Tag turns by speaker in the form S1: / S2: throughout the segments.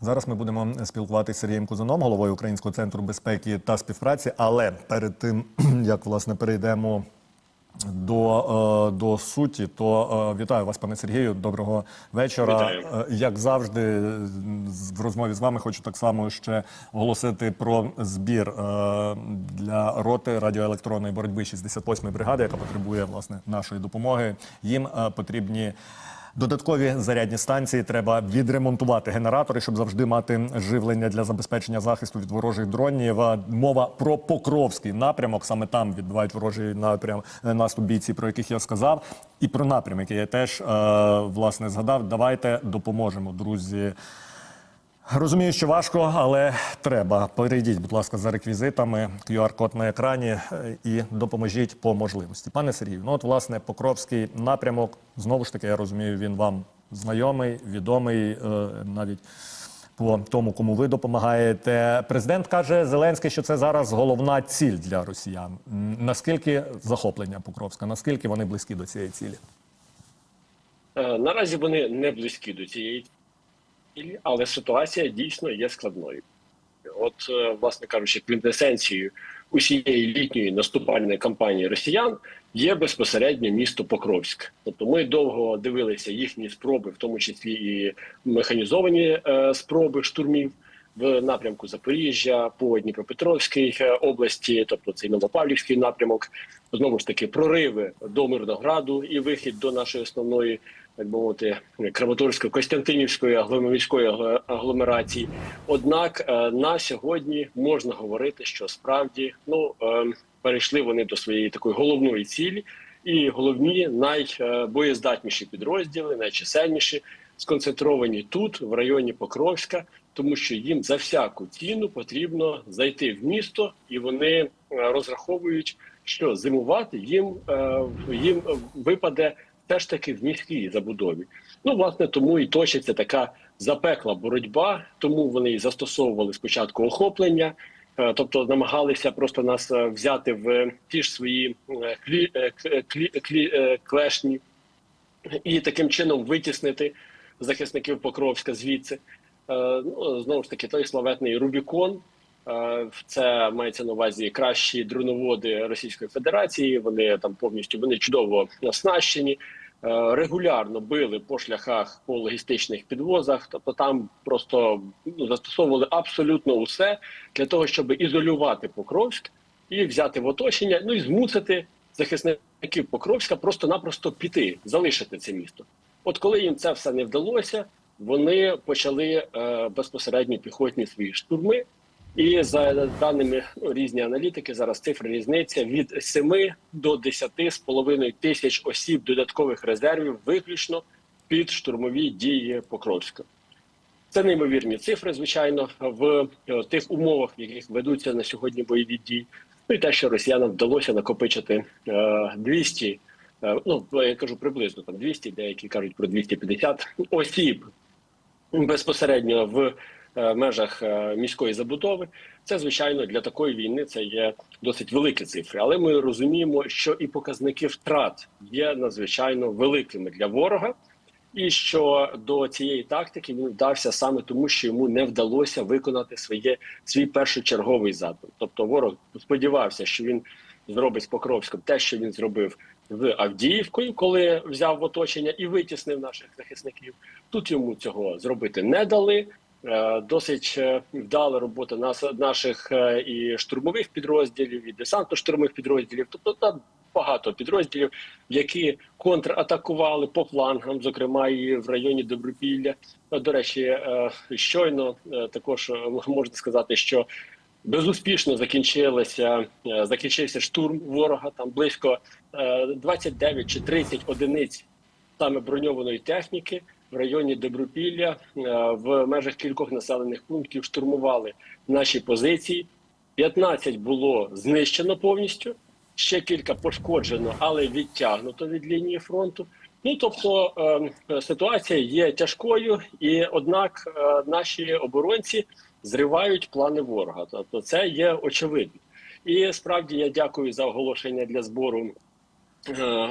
S1: Зараз ми будемо спілкуватися з Сергієм Кузаном, головою Українського центру безпеки та співпраці. Але перед тим як власне перейдемо до, е, до суті, то е, вітаю вас, пане Сергію. Доброго вечора.
S2: Вітаю.
S1: Е, Як завжди, в розмові з вами хочу так само ще оголосити про збір для роти радіоелектронної боротьби 68-ї бригади, яка потребує власне нашої допомоги. Їм потрібні. Додаткові зарядні станції треба відремонтувати генератори, щоб завжди мати живлення для забезпечення захисту від ворожих дронів. Мова про Покровський напрямок. Саме там відбувають ворожий напрям е, наступ бійці, про яких я сказав, і про напрям, який я теж е, власне згадав. Давайте допоможемо, друзі. Розумію, що важко, але треба. Перейдіть, будь ласка, за реквізитами, QR-код на екрані е, і допоможіть по можливості. Пане Сергію, ну от власне Покровський напрямок. Знову ж таки, я розумію, він вам знайомий, відомий е, навіть. По тому, кому ви допомагаєте, президент каже Зеленський, що це зараз головна ціль для росіян. Наскільки захоплення Покровська? Наскільки вони близькі до цієї цілі?
S2: Е, Наразі вони не близькі до цієї але ситуація дійсно є складною. От, е, власне кажучи, квінтесенцією усієї літньої наступальної кампанії росіян є безпосередньо місто Покровськ. Тобто ми довго дивилися їхні спроби, в тому числі і механізовані е, спроби штурмів в напрямку Запоріжжя, по Дніпропетровській е, області, тобто цей Новопавлівський напрямок, знову ж таки прориви до Мирнограду і вихід до нашої основної, так би мовити, Краматорсько-Костянтинівської агломерської агло- агломерації. Однак е, на сьогодні можна говорити, що справді ну е, перейшли вони до своєї такої головної цілі, і головні найбоєздатніші підрозділи, найчисельніші, сконцентровані тут, в районі Покровська, тому що їм за всяку ціну потрібно зайти в місто, і вони е, розраховують, що зимувати їм, їм випаде теж таки в міській забудові. Ну, власне, тому і точиться така запекла боротьба, тому вони і застосовували спочатку охоплення. е, Тобто намагалися просто нас е, взяти в ті ж свої е, клі, клі, клі, клешні і таким чином витіснити захисників Покровська звідси. Ну, знову ж таки, той славетний Рубікон. Е, Це мається на увазі кращі дроноводи Російської Федерації. Вони там повністю вони чудово оснащені. Е, Регулярно били по шляхах по логістичних підвозах. Тобто там просто ну, застосовували абсолютно усе для того, щоб ізолювати Покровськ і взяти в оточення, ну і змусити захисників Покровська просто-напросто піти, залишити це місто. От коли їм це все не вдалося, вони почали е, безпосередньо піхотні свої штурми. І за даними різні аналітики, зараз цифра різниця від 7 до 10 з половиною тисяч осіб додаткових резервів виключно під штурмові дії Покровська. Це неймовірні цифри, звичайно, в е, тих умовах, в яких ведуться на сьогодні бойові дії. Ну і те, що росіянам вдалося накопичити е, 200, е, ну я кажу приблизно там 200, деякі кажуть про 250 осіб безпосередньо в е, межах е, міської забудови. Це звичайно для такої війни це є досить великі цифри. Але ми розуміємо, що і показники втрат є надзвичайно великими для ворога. І що до цієї тактики він вдався саме тому, що йому не вдалося виконати своє свій першочерговий задум. Тобто, ворог сподівався, що він зробить з Покровськом те, що він зробив з Авдіївкою, коли взяв в оточення і витіснив наших захисників. Тут йому цього зробити не дали. Е, Досить е, вдала робота нас наших е, і штурмових підрозділів, і десантно-штурмових підрозділів. Тобто там багато підрозділів, які контратакували по флангам, зокрема і в районі Добропілля. До речі, щойно також можна сказати, що безуспішно закінчилися, закінчився штурм ворога. Там близько е, 29 чи 30 одиниць саме броньованої техніки в районі Добропілля е, в межах кількох населених пунктів штурмували наші позиції. 15 було знищено повністю, ще кілька пошкоджено, але відтягнуто від лінії фронту. Ну тобто е, ситуація є тяжкою, і однак е, наші оборонці зривають плани ворога. Тобто, це є очевидно. І справді я дякую за оголошення для збору е,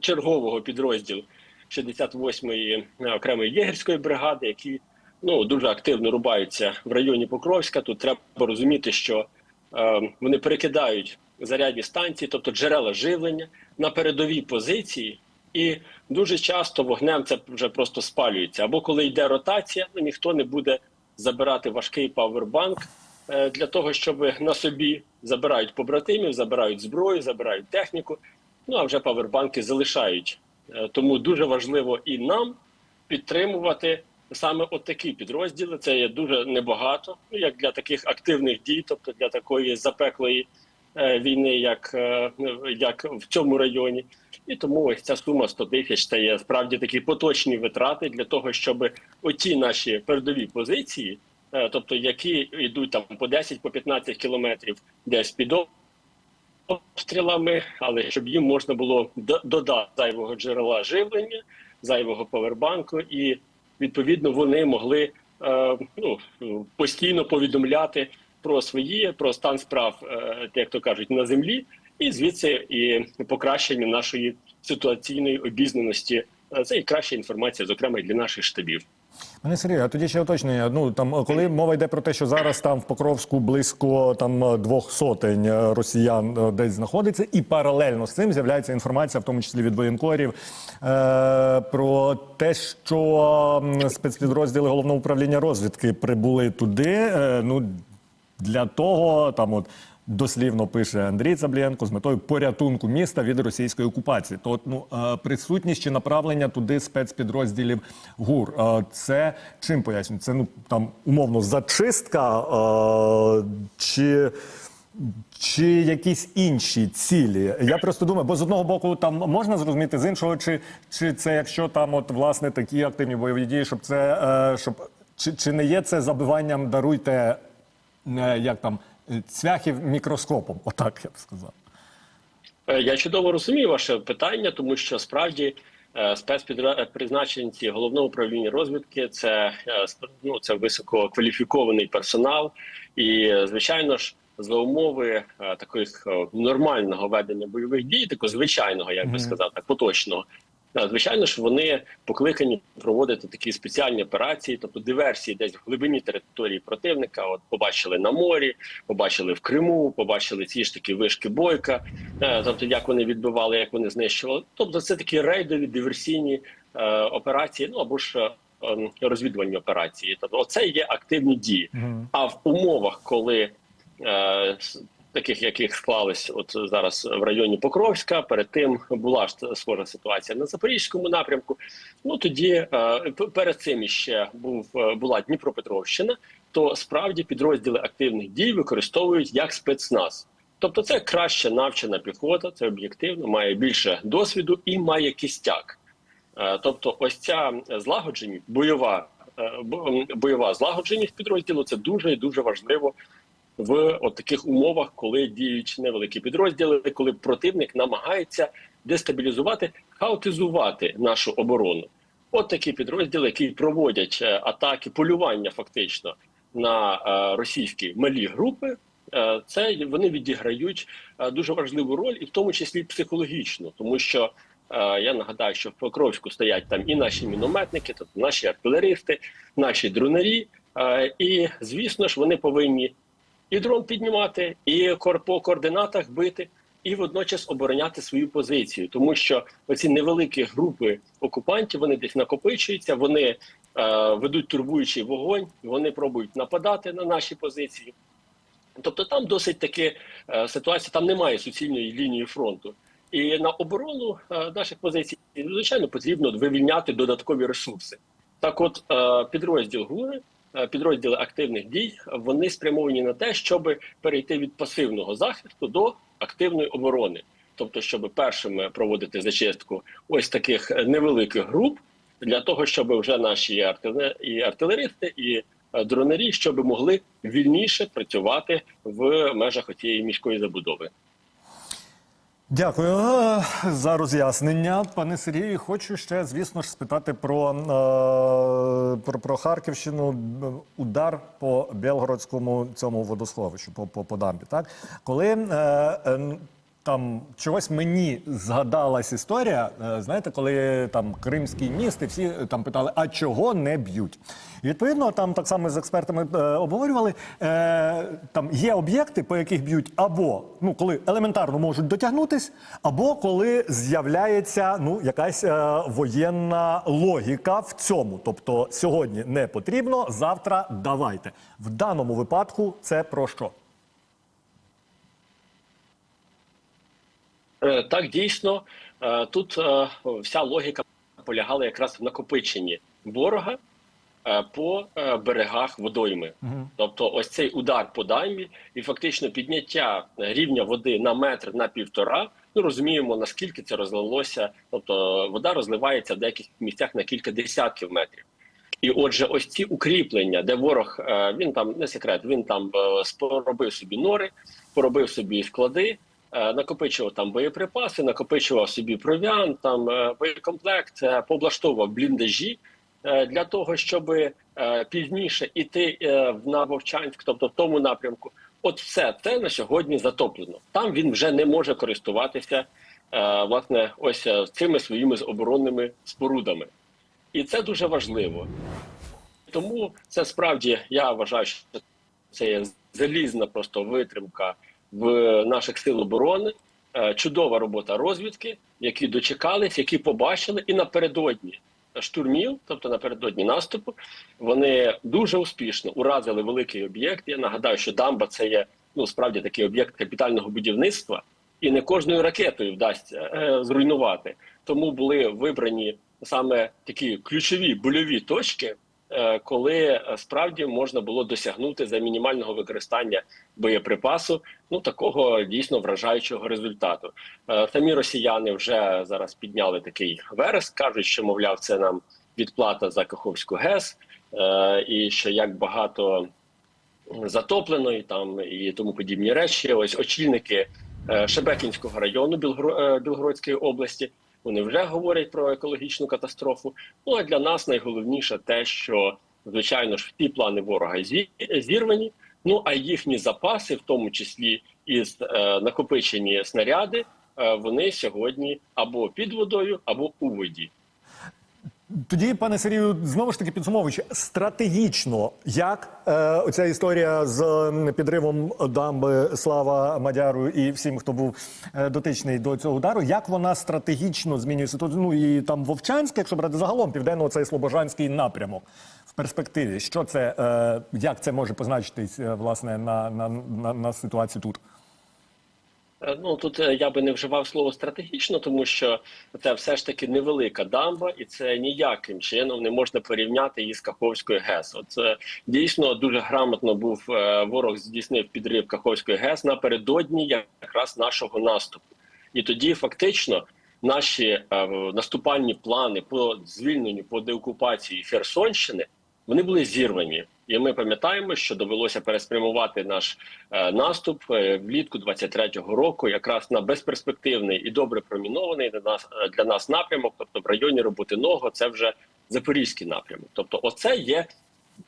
S2: чергового підрозділу 68-ї окремої єгерської бригади, які ну дуже активно рубаються в районі Покровська. Тут треба розуміти, що е, вони перекидають зарядні станції, тобто джерела живлення на передові позиції, і дуже часто вогнем це вже просто спалюється. Або коли йде ротація, ну ніхто не буде забирати важкий павербанк е, для того, щоб на собі забирають побратимів, забирають зброю, забирають техніку. Ну а вже павербанки залишають. Е, Тому дуже важливо і нам підтримувати саме от такі підрозділи. Це є дуже небагато, ну як для таких активних дій, тобто для такої запеклої е, війни, як, е, як в цьому районі. І тому ось ця сума 100 тисяч це є справді такі поточні витрати для того, щоб оті наші передові позиції, тобто які йдуть там по 10 по 15 кілометрів десь під обстрілами, але щоб їм можна було додати зайвого джерела живлення, зайвого повербанку, і відповідно вони могли е, ну, постійно повідомляти про свої про стан справ, е, як то кажуть, на землі, і звідси і покращення нашої ситуаційної обізнаності. Це і краща інформація, зокрема і для наших штабів.
S1: Пане Сергію, а тоді ще уточнення. Ну там, е, коли мова йде про те, що зараз там в Покровську близько там е, двох сотень е, росіян десь знаходиться, і паралельно з цим з'являється інформація, в тому числі від воєнкорів, е, про те, що спецпідрозділи головного управління розвідки прибули туди. Е, ну для того там от. Дослівно пише Андрій Цаблєнко з метою порятунку міста від російської окупації. То ну е, присутність чи направлення туди спецпідрозділів ГУР. е, Це чим пояснюють? Це ну там умовно зачистка е, чи. Чи якісь інші цілі? Я просто думаю, бо з одного боку там можна зрозуміти, з іншого, чи, чи це якщо там от власне такі активні бойові дії, щоб це е, щоб чи, чи не є це забиванням, даруйте е, як там цвяхів мікроскопом? Отак я б сказав.
S2: Е, Я чудово розумію ваше питання, тому що справді е, спецпризначенці головного управління розвідки це е, ну, це висококваліфікований персонал, і е, звичайно ж. За умови е, таких е, нормального ведення бойових дій, такого звичайного, як би так поточного, е, звичайно ж, вони покликані проводити такі спеціальні операції, тобто диверсії десь в глибині території противника. От побачили на морі, побачили в Криму, побачили ці ж такі вишки бойка, е, тобто як вони відбивали, як вони знищували. Тобто, це такі рейдові диверсійні е, операції, ну або ж ем, розвідувальні операції. Тобто, оце є активні дії. А в умовах, коли е, таких, яких склались от зараз в районі Покровська, перед тим була ж схожа ситуація на Запорізькому напрямку. Ну тоді е, перед цим іще був е, була Дніпропетровщина. То справді підрозділи активних дій використовують як спецназ. Тобто, це краще навчена піхота, це об'єктивно, має більше досвіду і має кістяк. Е, Тобто, ось ця злагодженість, бойова бойова злагодженість підрозділу це дуже і дуже важливо в от таких умовах, коли діють невеликі підрозділи, коли противник намагається дестабілізувати, хаотизувати нашу оборону. От такі підрозділи, які проводять е, атаки, полювання фактично на е, російські малі групи. е, Це вони відіграють дуже важливу роль, і в тому числі психологічну, тому що я нагадаю, що в Покровську стоять там і наші мінометники, тобто наші артилеристи, наші дронарі. Е, І звісно ж, вони повинні і дрон піднімати, і по координатах бити, і водночас обороняти свою позицію, тому що оці невеликі групи окупантів вони десь накопичуються, вони е, ведуть турбуючий вогонь, вони пробують нападати на наші позиції. Тобто там досить таки е, ситуація, там немає суцільної лінії фронту. І на оборону е, наших позицій звичайно потрібно вивільняти додаткові ресурси. Так, от е, підрозділ ГУРи, підрозділи активних дій, вони спрямовані на те, щоб перейти від пасивного захисту до активної оборони, тобто, щоб першими проводити зачистку ось таких е, невеликих груп, для того, щоб вже наші і артилеристи, і е, дронарі, щоб могли вільніше працювати в межах цієї міської забудови.
S1: Дякую е, за роз'яснення, пане Сергію. Хочу ще, звісно ж, спитати про, е, про, про Харківщину. Удар по Білгородському цьому водосховищу, по, по, по дамбі. Так? Коли е, там чогось мені згадалась історія. е, Знаєте, коли там Кримський міст, і всі е, там питали, а чого не б'ють? І відповідно, там так само з експертами е, обговорювали. Е, там є об'єкти, по яких б'ють або ну коли елементарно можуть дотягнутись, або коли з'являється ну якась е, воєнна логіка в цьому. Тобто сьогодні не потрібно, завтра давайте. В даному випадку це про що?
S2: Так, дійсно, е, тут е, вся логіка полягала якраз в накопиченні ворога е, по е, берегах водойми. Тобто, ось цей удар по дамбі і фактично підняття рівня води на метр на півтора. Ну розуміємо наскільки це розлилося. Тобто вода розливається в деяких місцях на кілька десятків метрів. І отже, ось ці укріплення, де ворог е, він там не секрет, він там е, поробив собі нори, поробив собі склади, е, накопичував там боєприпаси, накопичував собі провіан, там е, боєкомплект, е, пооблаштовував бліндажі е, для того, щоб е, пізніше е, в- на Вовчанськ, тобто в тому напрямку. От все це на сьогодні затоплено. Там він вже не може користуватися е, власне ось е, цими своїми оборонними спорудами. І це дуже важливо. Тому це справді я вважаю, що це є залізна просто витримка в наших сил оборони, е, чудова робота розвідки, які дочекались, які побачили, і напередодні штурмів, тобто напередодні наступу, вони дуже успішно уразили великий об'єкт. Я нагадаю, що дамба це є ну справді такий об'єкт капітального будівництва, і не кожною ракетою вдасться е, зруйнувати. Тому були вибрані саме такі ключові больові точки, коли е, справді можна було досягнути за мінімального використання боєприпасу ну такого дійсно вражаючого результату. Е, Самі росіяни вже зараз підняли такий вереск, кажуть, що мовляв, це нам відплата за Каховську ГЕС, е, і що як багато затоплено і там і тому подібні речі. Ось очільники е, Шебекінського району е, Білгородської області. Вони вже говорять про екологічну катастрофу. Ну а для нас найголовніше те, що звичайно ж ті плани ворога зі- зірвані. Ну а їхні запаси, в тому числі і е, накопичені снаряди, е, вони сьогодні або під водою, або у воді.
S1: Тоді, пане Сергію, знову ж таки підсумовуючи, стратегічно, як е, оця історія з підривом дамби Слава Мадяру і всім, хто був е, дотичний до цього удару, як вона стратегічно змінює ситуацію? Ну і там Вовчанське, якщо брати загалом, південно цей Слобожанський напрямок в перспективі. Що це, е, як це може позначитись е, власне на, на, на, на ситуації тут?
S2: Е, Ну тут е, я би не вживав слово стратегічно, тому що це все ж таки невелика дамба, і це ніяким чином не можна порівняти її з Каховською ГЕС. От е, дійсно дуже грамотно був е, ворог здійснив підрив Каховської ГЕС напередодні якраз нашого наступу. І тоді фактично наші наступальні плани по звільненню по деокупації Херсонщини вони були зірвані. І ми пам'ятаємо, що довелося переспрямувати наш е, наступ е, влітку 23-го року, якраз на безперспективний і добре промінований для нас е, для нас напрямок, тобто в районі Роботиного, це вже запорізький напрямок. Тобто, оце є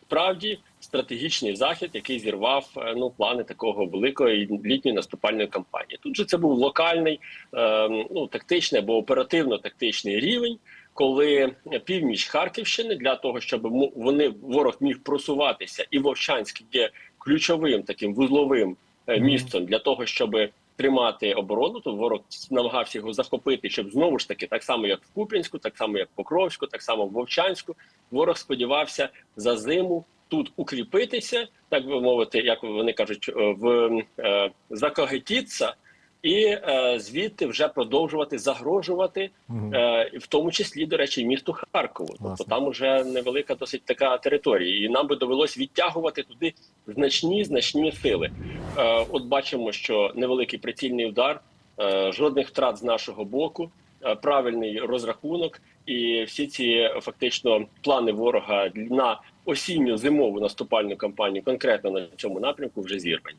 S2: справді стратегічний захід, який зірвав е, ну плани такого великої літньої наступальної кампанії. Тут же це був локальний, е, ну тактичний або оперативно-тактичний рівень. Коли північ Харківщини для того, щоб вони ворог міг просуватися, і Вовчанськ є ключовим таким вузловим е, місцем для того, щоб тримати оборону, то ворог намагався його захопити, щоб знову ж таки, так само як в Куп'янську, так само як в Покровську, так само в Вовчанську, ворог сподівався за зиму тут укріпитися, так би мовити, як вони кажуть, е, в е, закагетіться, і е, звідти вже продовжувати загрожувати, е, в тому числі, до речі, місту Харкову. Тобто там уже невелика досить така територія, і нам би довелось відтягувати туди значні значні сили. Е, от бачимо, що невеликий прицільний удар, е, жодних втрат з нашого боку, е, правильний розрахунок, і всі ці фактично плани ворога на осінню зимову наступальну кампанію, конкретно на цьому напрямку, вже зірвані.